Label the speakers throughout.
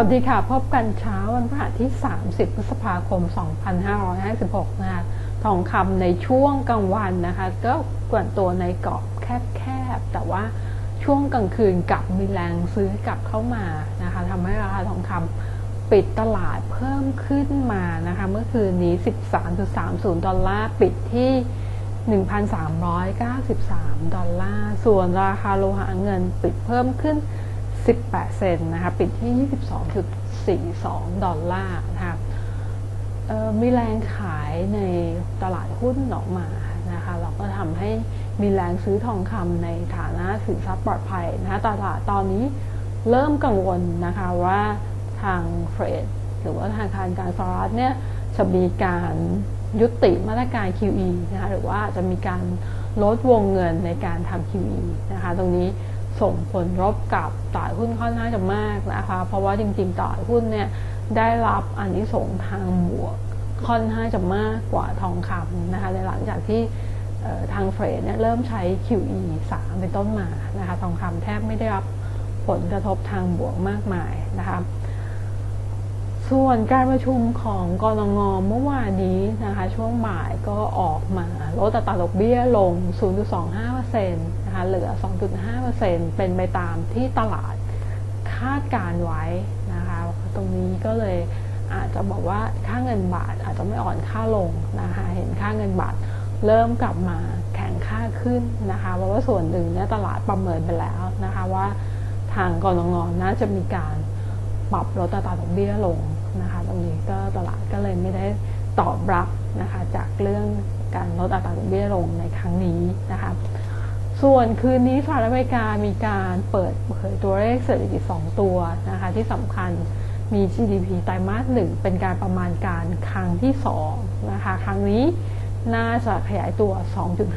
Speaker 1: วัสดีค่ะ พบกันเช้าวันพฤหัสที่ 30 พฤษภาคม 2556 นะคะ ทองคำในช่วงกลางวันนะคะ ก็กวนตัวในกรอบแคบๆ แต่ว่าช่วงกลางคืนกลับมีแรงซื้อกลับเข้ามานะคะทำให้ราคาทองคำปิดตลาดเพิ่มขึ้นมานะคะ เมื่อคืนนี้ 13.30 ดอลลาร์ ปิดที่ 1,393 ดอลลาร์ ส่วนราคาโลหะเงินปิดเพิ่มขึ้น 18 เซนนะคะปิดที่ 22.42 ดอลลาร์นะคะมีแรงขายในตลาดหุ้นออกมานะคะเราก็ทำให้มีแรงซื้อทองคำในฐานะสินทรัพย์ปลอดภัยนะคะตลาดตอนนี้เริ่มกังวลนะคะว่าทางเฟดหรือว่าธนาคารกลางสหรัฐเนี่ยจะมีการยุติมาตรการ QE นะคะหรือว่าจะมีการลดวงเงินในการทำ QE นะคะตรงนี้ ส่งผลรบกับตลาดหุ้นค่อนข้างจะมากนะคะ เพราะว่าจริงๆตลาดหุ้นเนี่ยได้รับอันนี้ส่งทางบวกค่อนข้างจะมากกว่าทองคำนะคะในหลังจากที่ทางเฟรดเนี่ยเริ่มใช้ QE 3 เป็นต้นมานะคะทองคำแทบไม่ได้รับผลกระทบทางบวกมากมายนะคะ ส่วนการประชุมของกรงงเมื่อวานนี้นะคะช่วงบ่ายก็ออกมาลดอัตราดอกเบี้ยลง 0.25%นะคะเหลือ 2.5%เป็นไปตามที่ตลาดคาดการไว้นะคะตรงนี้ก็เลยอาจจะบอกว่าค่าเงินบาทอาจจะไม่อ่อนค่าลงนะคะเห็นค่าเงินบาทเริ่มกลับมาแข็งค่าขึ้นนะคะเพราะว่าส่วนหนึ่งเนี่ยตลาดประเมินไปแล้วนะคะว่าทางกรงงน่าจะมีการปรับลดอัตราดอกเบี้ยลง นะคะตรงนี้ก็ตลาดก็เลยไม่ได้ตอบรับนะคะจากเรื่องการลดอัตราดอกเบี้ยลงในครั้งนี้นะคะส่วนคืนนี้สหรัฐอเมริกามีการเปิดเผยตัวเลขเศรษฐกิจ 2 ตัวนะคะที่สำคัญมี GDP ไตรมาสหนึ่งเป็นการประมาณการครั้งที่2นะคะครั้งนี้น่าจะขยายตัว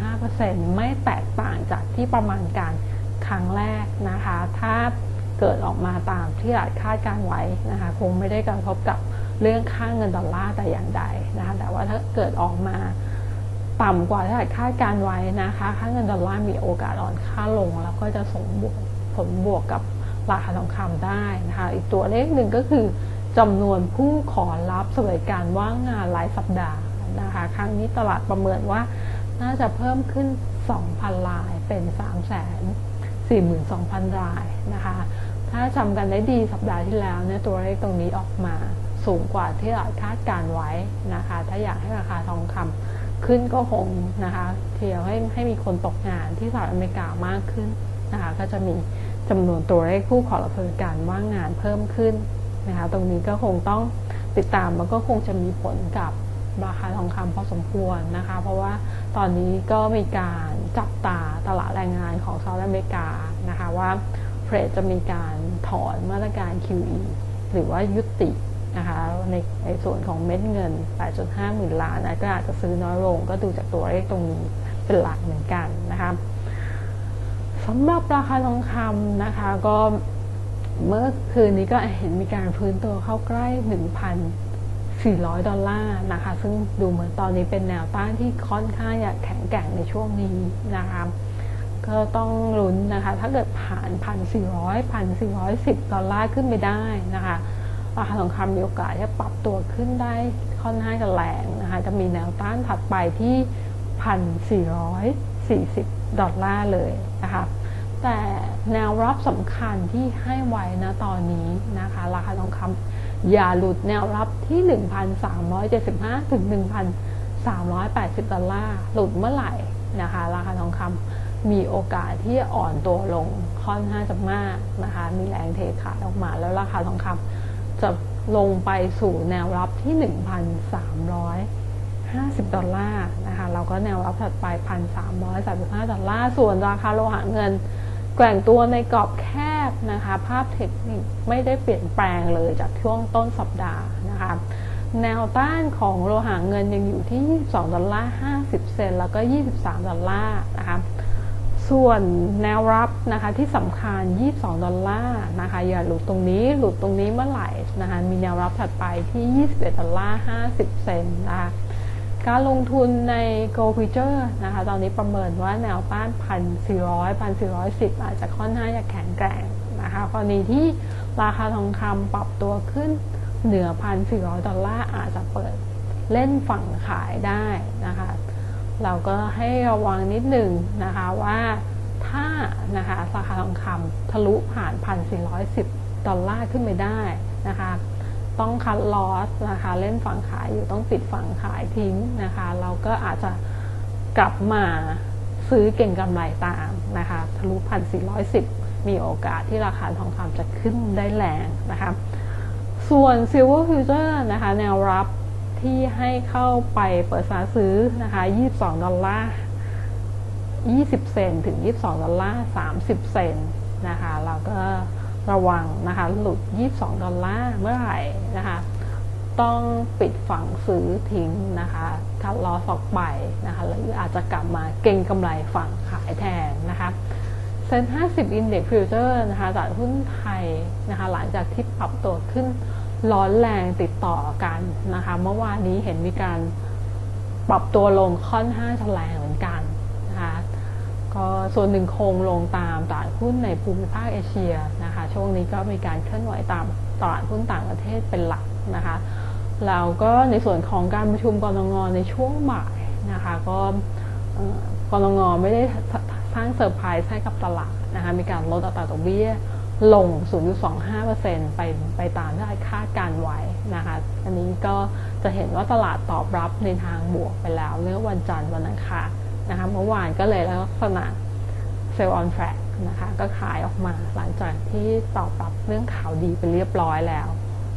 Speaker 1: 2.5%ไม่แตกต่างจากที่ประมาณการครั้งแรกนะคะ ถ้า เกิดออกมาตามที่หลาดคาดการไว้นะคะคงไม่ได้กระทบกับเรื่องค่างเงินดอลลาร์แต่อย่างใดนะคะแต่ว่าถ้าเกิดออกมาต่ำกว่าที่หลาดคาดการไว้นะคะ ค่าเงินดอลลาร์มีโอกาสอ่อนค่าลง แล้วก็จะส่งบวกผลบวกกับราคาทองคำได้นะคะอีกตัวเลขหนึ่งก็คือจำนวนผู้ขอรับสวัสดิการว่างงานรายสัปดาห์นะคะครั้งนี้ตลาดประเมินว่าน่าจะเพิ่มขึ้น 2,000รายเป็น3 4 2 0 0 42,000 รายนะคะ ถ้าจำกันได้ดีสัปดาห์ที่แล้วเนี่ยตัวเลขตรงนี้ออกมาสูงกว่าที่เราคาดการไว้นะคะ ถ้าอยากให้ราคาทองคำขึ้นก็คงนะคะเที่ยวให้ให้มีคนตกงานที่สหรัฐอเมริกามากขึ้นนะคะ ก็จะมีจำนวนตัวเลขผู้ขอรับสวัสดิการว่างงานเพิ่มขึ้นนะคะ ตรงนี้ก็คงต้องติดตามมันก็คงจะมีผลกับ ราคาทองคำพอสมควรนะคะ เพราะว่าตอนนี้ก็มีการจับตาตลาดแรงงานของสหรัฐอเมริกานะคะว่าเฟดจะมีการถอนมาตรการ QE หรือว่ายุตินะคะในในส่วนของเม็ดเงิน 8.5 หมื่นล้านนะก็อาจจะซื้อน้อยลงก็ดูจากตัวเลขตรงนี้เป็นหลักเหมือนกันนะคะสำหรับราคาทองคำนะคะก็เมื่อคืนนี้ก็เห็นมีการพื้นตัวเข้าใกล้ 400 ดอลลาร์นะคะ ซึ่งดูเหมือนตอนนี้เป็นแนวต้านที่ค่อนข้างอยากแข็งแกร่งในช่วงนี้นะคะก็ต้องลุ้นนะคะ ถ้าเกิดผ่านพันสี่ร้อยพันสี่ร้อยสิบดอลลาร์ขึ้นไปได้นะคะราคาทองคำมีโอกาสจะปรับตัวขึ้นได้ค่อนข้างจะแรงนะคะ จะมีแนวต้านถัดไปที่พันสี่ร้อยสี่สิบดอลลาร์เลยนะคะแต่แนวรับสำคัญที่ให้ไว้นะตอนนี้นะคะ ราคาทองคำ อย่าหลุดแนวรับที่ 1,375 ถึง 1,380 ดอลลาร์ หลุดเมื่อไหร่นะคะ ราคาทองคำมีโอกาสที่อ่อนตัวลงค่อนข้างจะมากนะคะ มีแรงเทขายออกมา แล้วราคาทองคำจะลงไปสู่แนวรับที่ 1,350 ดอลลาร์นะคะ เราก็แนวรับถัดไป 1,335 ดอลลาร์ ส่วนราคาโลหะเงินแกว่งตัวในกรอบแค บนะคะ ภาพเทคนิคไม่ได้เปลี่ยนแปลงเลยจากช่วงต้นสัปดาห์นะคะแนวต้านของโลหะเงินยังอยู่ที่ 22 ดอลลาร์ 50 เซนแล้วก็ 23 ดอลลาร์นะคะ ส่วนแนวรับนะคะที่สำคัญ 22 ดอลลาร์นะคะ อย่าหลุดตรงนี้ หลุดตรงนี้เมื่อไหร่นะคะ มีแนวรับถัดไปที่ 21 ดอลลาร์ 50 เซนนะคะ การลงทุนใน Go Future นะคะ ตอนนี้ประเมินว่าแนวต้าน 1,400 1,410 อาจจะค่อนข้างจะแข็งแกร่ง นะคะกรณีที่ราคาทองคำปรับตัวขึ้นเหนือพันสี่ร้อยดอลลาร์อาจจะเปิดเล่นฝั่งขายได้นะคะ เราก็ให้ระวังนิดหนึ่งนะคะว่าถ้านะคะราคาทองคำทะลุผ่าน1,410ดอลลาร์ขึ้นไปได้นะคะต้องคัดลอสนะคะเล่นฝั่งขายอยู่ต้องปิดฝั่งขายทิ้งนะคะ เราก็อาจจะกลับมาซื้อเก่งกำไรตามนะคะทะลุ1,410 มีโอกาสที่ราคาทองคำจะขึ้นได้แรงนะคะส่วน Silver Future นะคะแนวรับที่ให้เข้าไปเปิดซื้อซื้อนะคะ22 ดอลลาร์ 20 เซนถึง 22 ดอลลาร์ 30 เซนนะคะเราก็ระวังนะคะหลุด 22 ดอลลาร์เมื่อไหร่นะคะต้องปิดฝั่งซื้อทิ้งนะคะคัดลอสออกไปนะคะหรืออาจจะกลับมาเก่งกำไรฝั่งขายแทนนะคะ เซ็น50 Index Future นะคะตลาดหุ้นไทยนะคะหลังจากที่ปรับตัวขึ้นร้อนแรงติดต่อกันนะคะเมื่อวานนี้เห็นมีการปรับตัวลงค่อนข้างแรงเหมือนกันนะคะก็ส่วนหนึ่งคงลงตามตลาดหุ้นในภูมิภาคเอเชียนะคะช่วงนี้ก็มีการเคลื่อนไหวตามตลาดหุ้นต่างประเทศเป็นหลักนะคะแล้วก็ในส่วนของการประชุมกรงงในช่วงบ่ายนะคะก็กรงงไม่ได้ สร้างเซอร์ไพรส์ให้กับตลาดนะคะมีการลดอัตราดอกเบี้ยลง 0.25%ไปไปตามที่คาดการไว้นะคะ อันนี้ก็จะเห็นว่าตลาดตอบรับในทางบวกไปแล้วเมื่องวันจันทร์วันอังคารนะคะเมื่อวานก็เลยลักษณะเซลล์ออนแฟกนะคะก็ขายออกมาหลังจากที่ตอบรับเรื่องข่าวดีไปเรียบร้อยแล้ว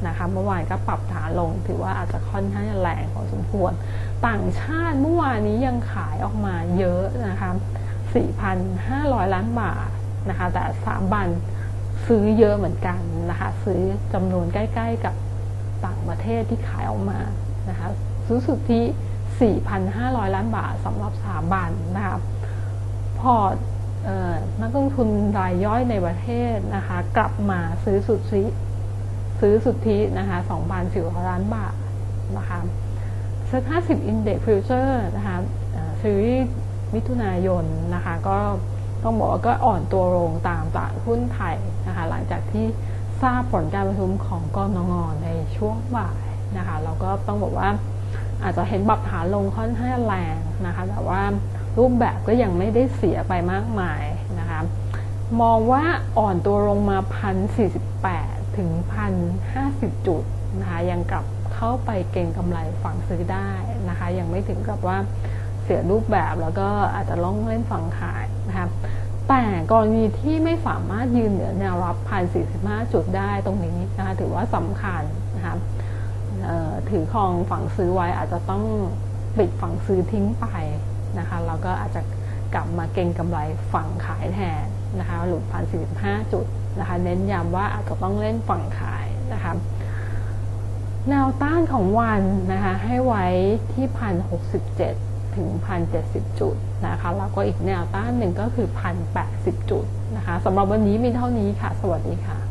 Speaker 1: นะคะเมื่อวานก็ปรับฐานลงถือว่าอาจจะค่อนข้างแรงพอสมควร ต่างชาติเมื่อวานนี้ยังขายออกมาเยอะนะคะ 4,500 ล้านบาทนะคะแต่สามบันซื้อเยอะเหมือนกันนะคะซื้อจำนวนใกล้ ๆกับต่างประเทศที่ขายออกมานะคะซื้อสุทธิ 4,500 ล้านบาทสำหรับสถาบันนะคะพอนักลงทุนรายย่อยในประเทศนะคะกลับมาซื้อสุทธิซื้อสุทธินะคะ2,400 ล้านบาทนะคะเซ็ต50 Index Future นะคะซีรีส์ มิถุนายนนะคะก็ต้องบอกว่าก็อ่อนตัวลงตามตลาดหุ้นไทยนะคะหลังจากที่ทราบผลการประชุมของกนงในช่วงบ่ายนะคะเราก็ต้องบอกว่าอาจจะเห็นบับฐานลงค่อนข้างแรงนะคะแต่ว่ารูปแบบก็ยังไม่ได้เสียไปมากมายนะคะมองว่าอ่อนตัวลงมาพันสี่สิบแปดถึงพันห้าสิบจุดนะคะยังกลับเข้าไปเก่งกำไรฝั่งซื้อได้นะคะยังไม่ถึงกับว่า เสียรูปแบบแล้วก็อาจจะล่องเล่นฝั่งขายนะคะแต่กรณีที่ไม่สามารถยืนเหนือแนวรับพันสี่สิบห้าจุดได้ตรงนี้นะคะถือว่าสำคัญนะคะถือครองฝั่งซื้อไว้อาจจะต้องปิดฝั่งซื้อทิ้งไปนะคะแล้วก็อาจจะกลับมาเก็งกำไรฝั่งขายแทนนะคะหลุดพันสี่สิบห้าจุดนะคะเน้นย้ำว่าอาจจะต้องเล่นฝั่งขายนะคะแนวต้านของวันนะคะให้ไว้ที่พันหกสิบเจ็ด ถึง 1,070 จุดนะคะ แล้วก็อีกแนวต้านหนึ่งก็คือ 1,080 จุดนะคะสำหรับวันนี้มีเท่านี้ค่ะ สวัสดีค่ะ